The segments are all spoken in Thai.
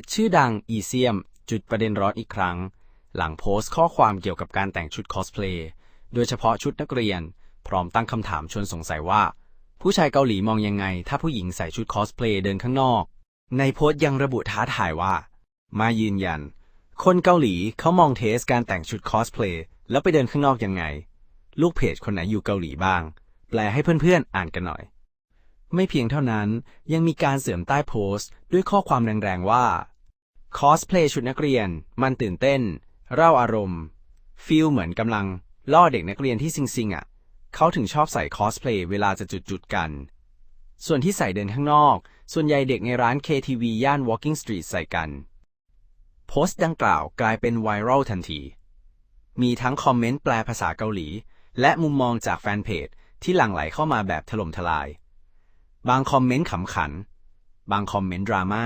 จชื่อดังอีเซียม จุดประเด็นร้อนอีกครั้ง หลังโพสต์ข้อความเกี่ยวกับการแต่งชุดคอสเพลย์โดยเฉพาะชุดนักเรียน พร้อมตั้งคำถามชวนสงสัยว่า ผู้ชายเกาหลีมองยังไง ถ้าผู้หญิงใส่ชุดคอสเพลย์เดินข้างนอก ในโพสต์ยังระบุท้าทายว่า มายืนยัน คนเกาหลีเขามองเทสการแต่งชุดคอสเพลย์แล้วไปเดินข้างนอกยังไง ลูกเพจคนไหนอยู่เกาหลีบ้าง แปลให้เพื่อนๆอ่านกันหน่อย ไม่เพียงเท่านั้นยังมีการเสริมใต้โพสต์ ด้วยข้อความแรงๆว่าคอสเพลย์ชุดนักเรียน มันตื่นเต้น เร่าอารมณ์ฟีลเหมือนกำลัง ล่อเด็กนักเรียนที่ซิงๆอะ เขาถึงชอบใส่คอสเพลย์เวลาจะจุดๆกัน ส่วนที่ใส่เดินข้างนอก ส่วนใหญ่เด็กในร้าน KTV ย่าน Walking Street ใส่กัน โพสต์ดังกล่าวกลายเป็นไวรัลทันที มีทั้งคอมเมนต์แปลภาษาเกาหลี และมุมมองจากแฟนเพจที่หลั่งไหลเข้ามาแบบถล่มทลาย บางคอมเมนต์ขำขัน บางคอมเมนต์ดราม่า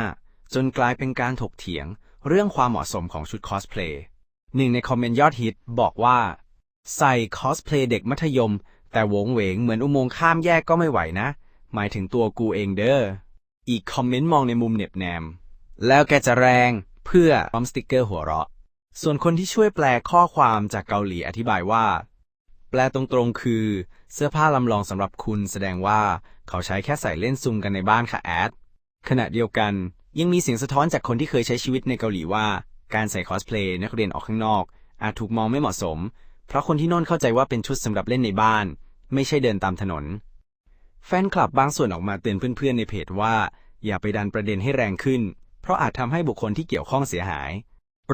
จนกลายเป็นการถกเถียงเรื่องความเหมาะสมของชุดคอสเพลย์หนึ่งในคอมเมนต์ยอดฮิตบอกว่า ใส่คอสเพลย์เด็กมัธยม แต่โหวงเหวงเหมือนอุโมงค์ข้ามแยกก็ไม่ไหวนะ หมายถึงตัวกูเองเด้ออีกคอมเมนต์มองในมุมเหน็บแนม แล้วแกจะแรงเพื่อพร้อมสติกเกอร์หัวเราะ ส่วนคนที่ช่วยแปลข้อความจากเกาหลีอธิบายว่า แปลตรงๆคือ เสื้อผ้าลำลองสำหรับคุณแสดงว่าเขาใช้แค่ใส่เล่นซุ่มกันในบ้านค่ะแอด ขณะเดียวกันยังมีเสียงสะท้อนจากคนที่เคยใช้ชีวิตในเกาหลีว่า การใส่คอสเพลย์นักเรียนออกข้างนอก อาจถูกมองไม่เหมาะสม เพราะคนที่น่นเข้าใจว่าเป็นชุดสำหรับเล่นในบ้าน ไม่ใช่เดินตามถนน แฟนคลับบางส่วนออกมาเตือนเพื่อนๆในเพจว่า อย่าไปดันประเด็นให้แรงขึ้น เพราะอาจทำให้บุคคลที่เกี่ยวข้องเสียหาย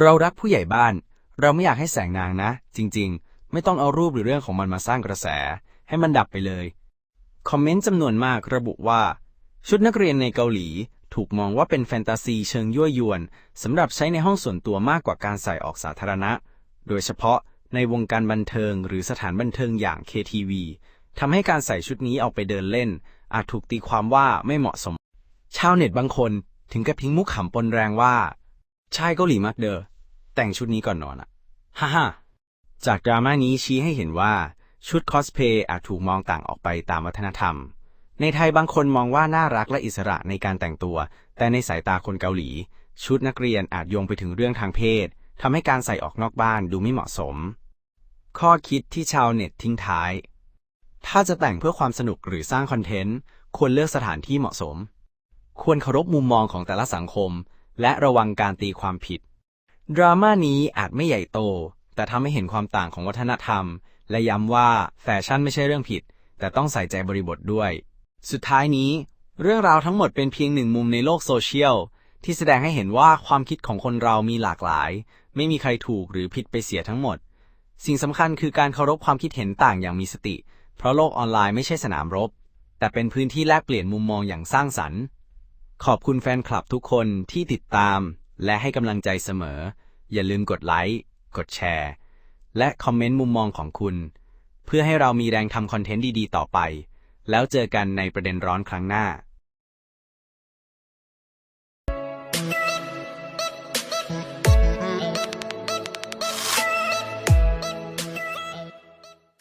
เรารักผู้ใหญ่บ้าน เราไม่อยากให้แสงนางนะ จริง ๆ ไม่ต้องเอารูปหรือเรื่องของมันมาสร้างกระแส ให้มันดับไปเลย คอมเมนต์จำนวนมากระบุว่า ชุดนักเรียนในเกาหลีถูกมองว่าเป็นแฟนตาซีเชิงยั่วยวนสำหรับใช้ในห้องส่วนตัวมากกว่าการใส่ออกสาธารณะ โดยเฉพาะในวงการบันเทิงหรือสถานบันเทิงอย่าง KTV ทำให้การใส่ชุดนี้ออกไปเดินเล่น อาจถูกตีความว่าไม่เหมาะสม ชาวเน็ตบางคนถึงกับพิงมุกขำปนแรงว่า ชายเกาหลีมากเดอแต่งชุดนี้ก่อนนอนอะฮ่าฮ่า จากดราม่านี้ชี้ให้เห็นว่าชุดคอสเพย์อาจถูกมองต่างออกไปตามวัฒนธรรม ในไทยบางคนมองว่าน่ารักและอิสระในการแต่งตัว แต่ในสายตาคนเกาหลี ชุดนักเรียนอาจโยงไปถึงเรื่องทางเพศทำให้การใส่ออกนอกบ้านดูไม่เหมาะสม ข้อคิดที่ชาวเน็ตทิ้งท้าย ถ้าจะแต่งเพื่อความสนุกหรือสร้างคอนเทนต์ ควรเลือกสถานที่เหมาะสม ควรเคารพมุมมองของแต่ละสังคม และระวังการตีความผิด ดราม่านี้อาจไม่ใหญ่โต แต่ทำให้เห็นความต่างของวัฒนธรรม และย้ำว่าแฟชั่นไม่ใช่เรื่องผิด แต่ต้องใส่ใจบริบทด้วย สุดท้ายนี้ เรื่องราวทั้งหมดเป็นเพียงหนึ่งมุมในโลกโซเชียลที่แสดงให้เห็นว่าความคิดของคนเรามีหลากหลาย ไม่มีใครถูกหรือผิดไปเสียทั้งหมด สิ่งสำคัญคือการเคารพความคิดเห็นต่างอย่างมีสติ เพราะโลกออนไลน์ไม่ใช่สนามรบ แต่เป็นพื้นที่แลกเปลี่ยนมุมมองอย่างสร้างสรรค์ ขอบคุณแฟนคลับทุกคนที่ติดตาม และให้กำลังใจเสมอ อย่าลืมกดไลค์ กดแชร์ และคอมเมนต์มุมมองของคุณ เพื่อให้เรามีแรงทำคอนเทนต์ดีๆ ต่อไป แล้วเจอกันในประเด็นร้อนครั้งหน้า